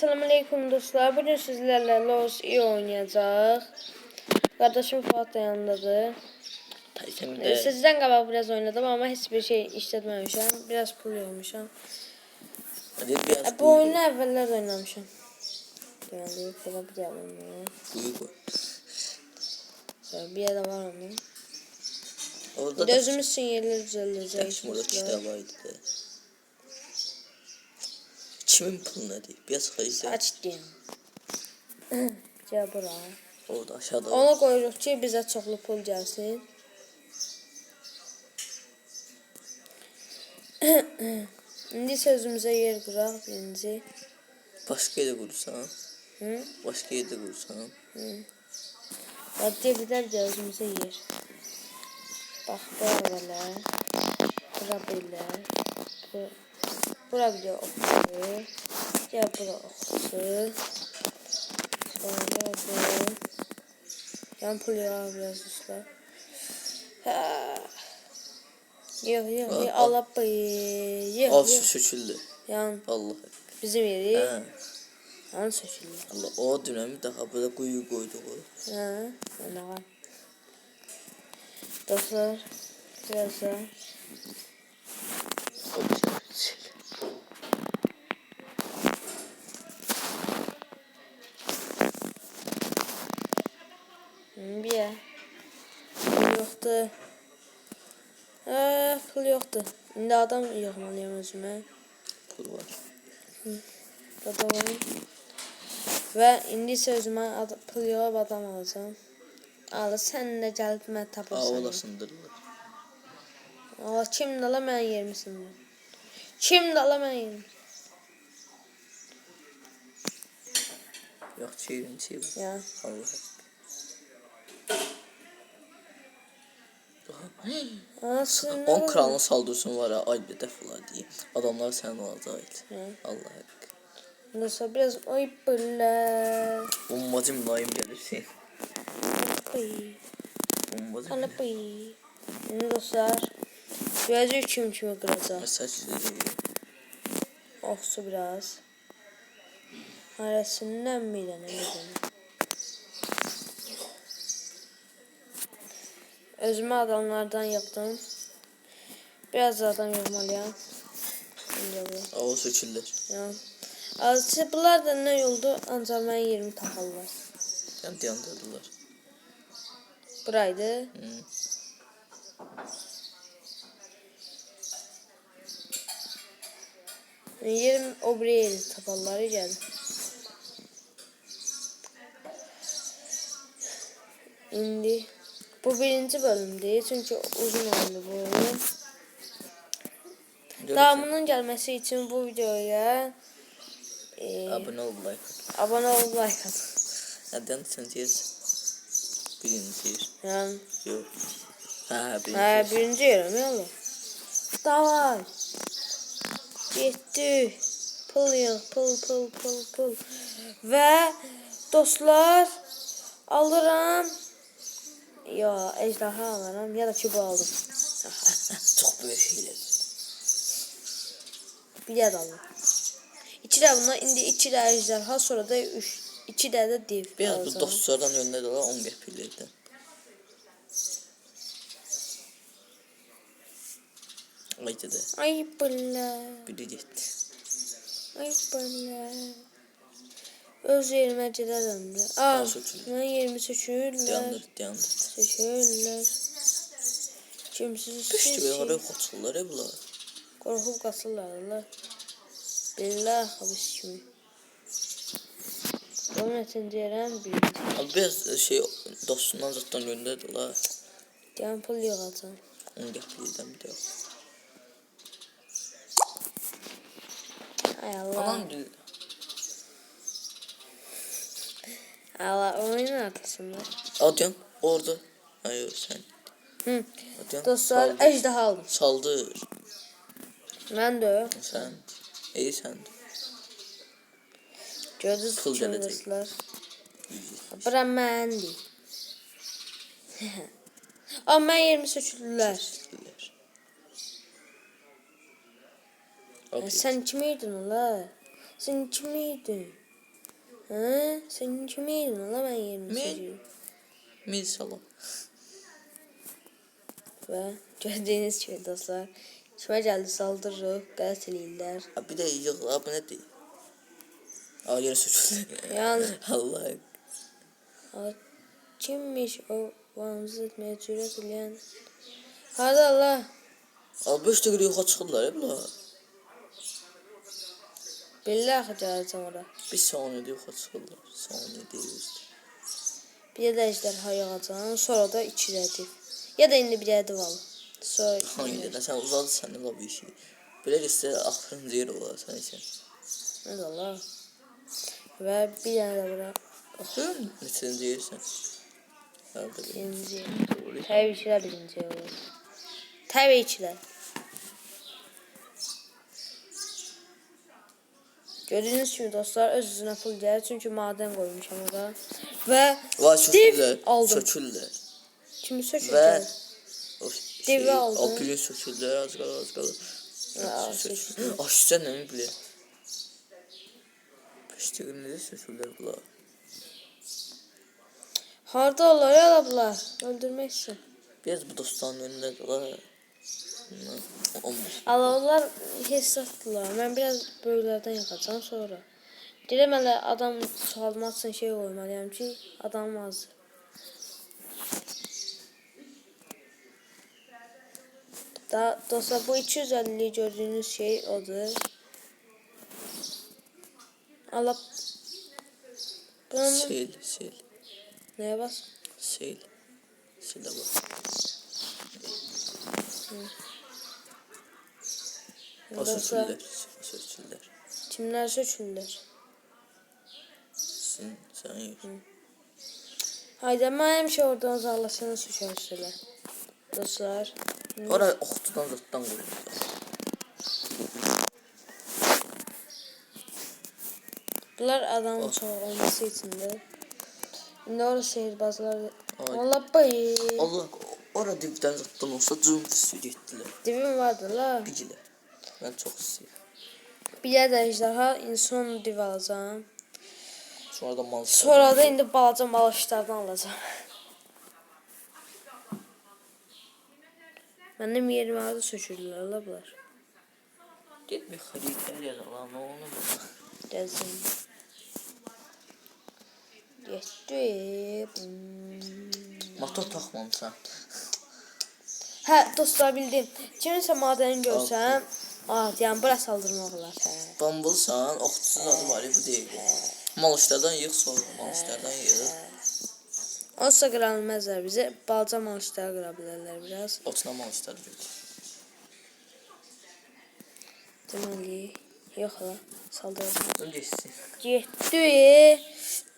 Selamünaleyküm dostlar. Bugün sizlerle Los iyi oynayacağız. Kardeşim Fuat da yanındadır. Ee, Sizden qabaq biraz oynadım ama hiçbir şey işlətməmişəm. Biraz pul hadi biraz E, bu oyunu əvvəllər də oynamışam. Deməli, belə bir var. koy. Sonra Bir də var onun. Orada da Gözümüz yerlər düzəldəcək. Kardeşim orada kitap vardı Kimin pulu nedir? Biraz hayırlı. Açdım. Gəl bura. Orada aşağıda. Ona qoyuruq ki, bizə çoxlu pul gəlsin. İndi sözümüzə yer quraq birinci. Başka yerde kursan. Hı? Başka yerde kursan. Raddiyə qədər gözümüzə yer. Bax, belə. Bura belə. Bu, bura bir oxusu. Gəl bura oxusu. Sonra bu. Yan pul yağı biraz usta. Ha. Yox, yox, yox, Al, al. ala bu. Yox, Al şu söküldü. Yan Allah. bizim yeri. Ha. Yan sökülür. Allah o dönemi daha burada kuyu koyduk. o. Ha, öyle var. Dostlar, biraz daha. O güzel bir şey. Hı, Bir ya. Pul yoktu. Ha, pul yoktu. Şimdi adam yığmalıyım özüme. Pul var. Adamım. Ve indi ise özüme ad pul yığıb adam alacağım. Al, sen də gəlib mən tapırsan. olasındırlar. Aa, kim də la mən yermisin? Kim də la mən yermisin? Yok çevirin çevirin. Ya. Allah. Sen 10 kralına saldırsan var ya ay bir defalar diye. Adamlar sen olacak. Allah hakkı. Nasıl biraz ay böyle. Bombacım daim gelirsin. Ana pıy. Şimdi dostlar. Gözü kim kimi kıracak. Mesela size Oxsu biraz. Arasından mıydı ne Özümü adamlardan yaptım. Biraz da adam bu. Aa o söküldü. Ya. Azıcık bunlar da ne oldu? Ancak ben 20 takarlar. Yani yandırdılar. Buraydı. Hı. Yerim o buraya geldi. İndi. Bu birinci bölüm değil çünkü uzun oldu bu oyun. Devamının gelmesi için bu videoya e, Abone ol like at. abone ol like atın. Hadi sen diyez. Birinci yer. Yani, Yok. Ha birinci ha, yer. birinci yerim ya oğlum. Davay. Gitti. Pul yığ, pul pul pul pul. Ve dostlar alıram. Ya ejderha alıram ya da kübü aldım. Çok böyle şeyler. Bir de aldım. İki de bunlar indi iki de ejderha sonra da üç. iki de de div. Biraz bu alacağım. dostlardan gönderdiler 10 pillerden. Haydi de. Ay bılla. Biri gitti. Ay bılla. Öz yerime geri döndü. Aa, sökülür. ben yerimi söküyorlar. Yandır, yandır. Söküyorlar. Kimsiz Püştü be oraya koçullar ya bunlar. Korkup kasırlarlar. Billah habis kimi. İçin deyirəm birinci. Abi biraz şey dostundan zaten gönderdiler. Deyəm pul yığacam. 10 pillerden bir de yok. Ay Allah. Aman bil. Allah oyunun artasında. Adyan orada. Hayır sen. Hı. Adyan Dostlar saldır. ejderha aldım. Saldır. Mən də Sen. İyi sen. gördünüz gələcək. dostlar. Yerimi söküldülər. Piller. Ya Abi. sen kimiydin ola? Sen kimiydin? Ha, senin kime yedin la ben yerim mi? çocuğu. Min salam. Ve gördüğünüz gibi şey dostlar. Kime geldi saldırı, gazeteliyler. Ha, bir de yok abi ne değil. Aa yere sürçüldü. Yalnız Allah. Kimmiş o bağımsız etmeye cüret edeyen? Hadi Allah. Abi işte yukarı çıkırlar ya bunlar. Billah hacaret orada. Bir saniye xatırla. Saniye deyirdi. Bir də əjdərhayı atan, sonra da iki rədif. Ya da indi bir rədif al. Sonra Hangi dedə? Sən uzadı sənin o bir şey. Belə istə axırıncı yer olar sən üçün. Nə Allah. Və bir dənə də bura. Oxuyun neçinci yersən? Birinci. Təbii ki, birinci olur. Təbii ki. Gördüğünüz gibi dostlar öz yüzüne full değer çünkü maden koymuş ama da. Ve Vay, Steve aldım. Söküldü. Kimi söküldü? Ve o şey, Dev'i aldım. Apili söküldü az kaldı az kaldı. Şey. Aşı ah, sen ne mi biliyor? Peşte günleri söküldü bunlar. Harda onları alablar. Öldürmeksin. Biraz bu dostların önüne kadar. Allah onlar hesaplar. Ben biraz böylerden yapacağım sonra. Deyirəm hələ adam salmasın şey qoymalıyam ki, adam az. Da, dostlar bu 250 gördüyünüz şey odur. Allah Bunu... Sil, sil. Nəyə bas? Sil. Sil də bu. Hı. Asıl çüller. Kimlerse çüller. Sen, sen yiyorsun. Haydi mənim şey oradan zarlasını suçarsınlar. Dostlar. Ora oxtudan zırtdan qoyulur. Bunlar adam oh. çoğulması içindir. İndi orada seyirbazlar. Valla bayır. Allah ora dibdən zırtdan olsa cüm füsü getdilər. Dibim vardı la. Bigilə. Ben çok istiyorum. Bir də ejderha, indi son div alacağım. Sonra da mal Sonra da indi balaca balışlardan alacağım. Mənim yerim harada sökürdülər la bunlar. Git bir harita yazalım ne olur. Gəzim. Getdi. Motor takmamışsan. Hə, dostlar bildim. Kiminsə madəni görsəm, ah, Aa, bura saldırma olar. Bambulsan, oxçunun adı var, bu deyil. Malışlardan yığ, soğuk malışlardan yığ. Olsa qıralmazlar bizi. Balca malışları qıra bilərlər biraz. Otuna malışlar götür. Deməli, yox la, saldırma. Geçsin. Getdi.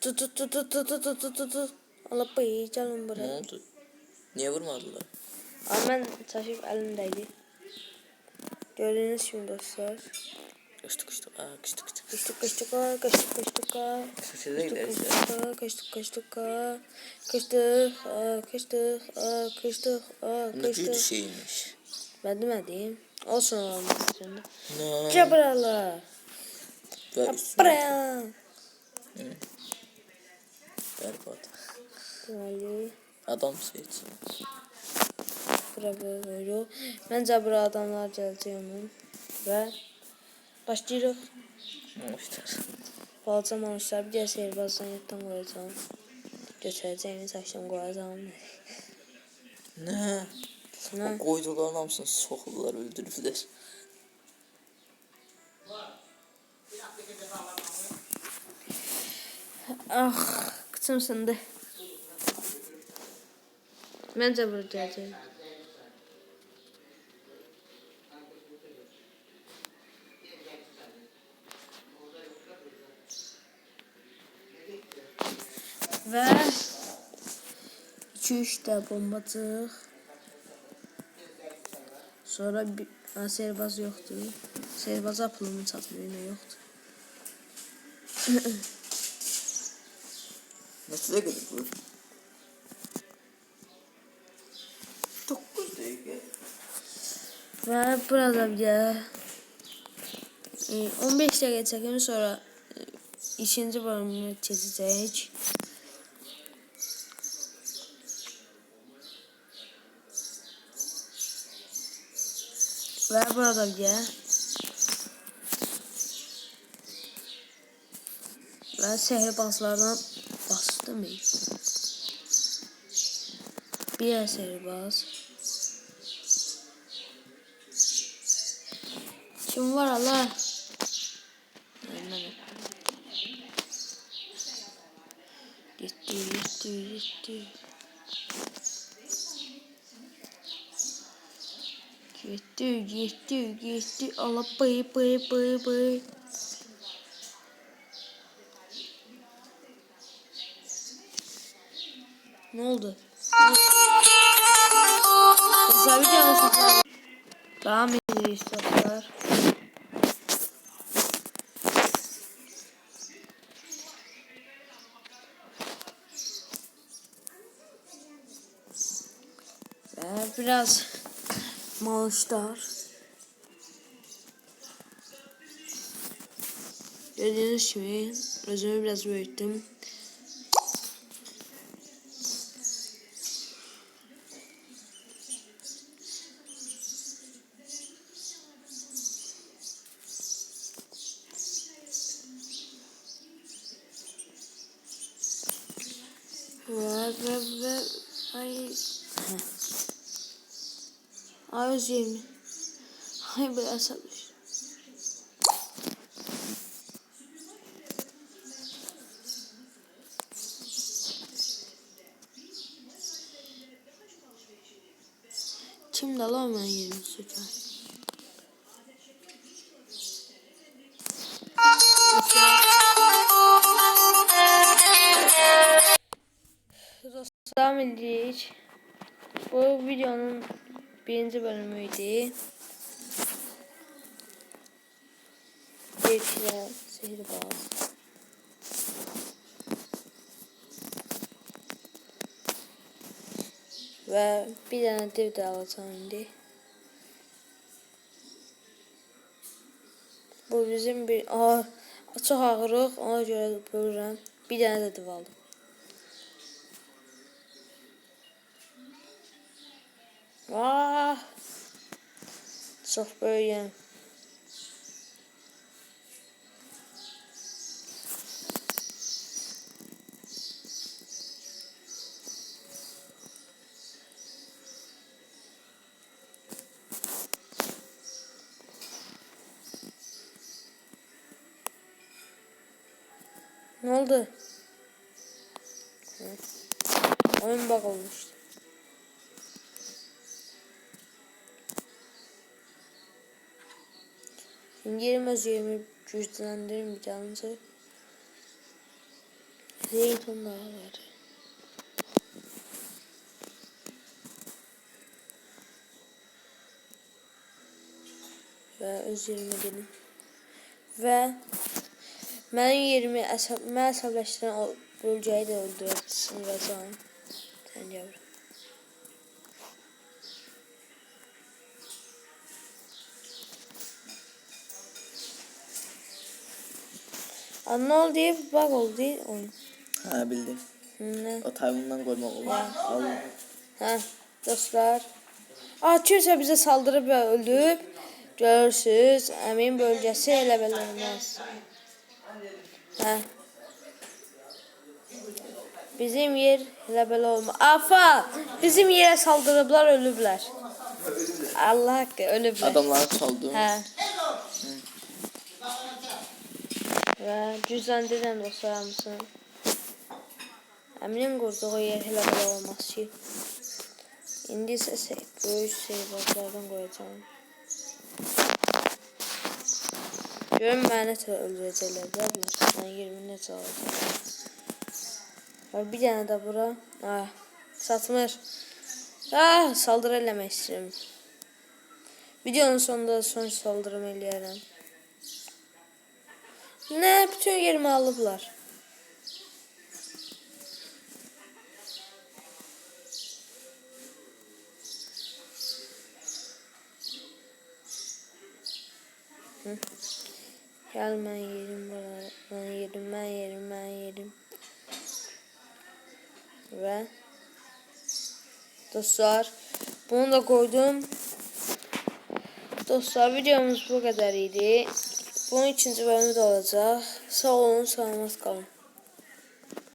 Tut tut tut tut tut tut tut tut. Allah bey, gəlin bura. Nə oldu? Niyə vurmadılar? Aa, mən çaşıb əlim. Gördünüz şimdi dostlar. Kaçtık kaçtık aa kaçtık kaçtık. Kaçtık kaçtık aa kaçtık kaçtık aa. Kaçtık kaçtık aa kaçtık kaçtık aa. Kaçtık aa kaçtık aa kaçtık aa kaçtık. Ne şeymiş. Ben demedim. Olsun olmuş şimdi. No. Cabrala. Cabrala. Berbat. Adam seçsin bırakıyor. Bence buraya adamlar geleceğim ve başlayırıq. Monster. Balaca monster bir de seyirbazdan yattan koyacağım. Götüreceğimiz akşam koyacağım. ne? Ne? O koyduların hamısını sokuldular, öldürdüler. ah, kıçım sındı. Bence burada geleceğim. Və 2-3 də bombacıq. Sonra bir ha, serbaz yoxdur. Serbaza pulumun çatmır, nə yoxdur. Nasıl kadar bu? 9 dakika. Və burada bir də e, 15 dəqiqə çəkim sonra ikinci bölümünü keçəcəyik. Və burada gəl. Və sehrbazlardan bastım. Bir sehrbaz. Kim var Allah? Gitti, gitti, gitti. Gitti, gitti, gitti. Allah bıy bıy bıy bıy. Ne oldu? Mesela bir tane Devam ediyoruz dostlar. Ve biraz maaşlar. Gördüğünüz gibi özümü biraz büyüttüm. Ve ve ve ay öz yirmi. Ay biraz almış. Kim de birinci bölümüydü. Elçiler, sihirbaz. Ve bir tane dev də alacağım indi. Bu bizim bir... Aa, çox ağırıq, ona görə bölürəm. Bir dənə də dev aldım. Ah. Çox böyüyəm. Ne oldu? Hı. Oyun bug. Öz yerimi güçlendiririm bir tanesi. Zeytin var. Ve öz yerime gelin. Ve mənim yerimi əsəb, mən əsəbləşdirən o bölgəyi də öldürəcəm. Sınıracağım. Sən yavrum. Oldu diye bir bug oldu değil oyun. Ha bildim. Ne? O tayfundan koymak olur. Allah. Ha dostlar. Aa, saldırıb və öldürüb. Görürsüz, əmin bölgəsi elə belə olmaz. Hə. Bizim yer elə belə olmaz. Afa, bizim yerə saldırıblar, ölüblər. Allah haqqı, ölüblər. Adamları çaldım. Hə. Və gücləndirəm dostlar hamısını. Əminin qurduğu yer elə belə olmaz ki. İndi isə şey, böyük seyvazlardan qoyacağım. Görün məni də öldürəcəklər də bilirsən. Mən 20 necə alacağım. Bir dənə də bura. Ah, satmır. Ah, saldırı eləmək istəyirəm. Videonun sonunda da son saldırım eləyərəm. Nə, bütün yerimi alıblar. Gel ben yerim. Ben yerim ben yerim ben yerim. Ve dostlar bunu da koydum. Dostlar videomuz bu kadar idi. Bunun ikinci bölümü de olacak. Sağ olun, sağ olun, kalın.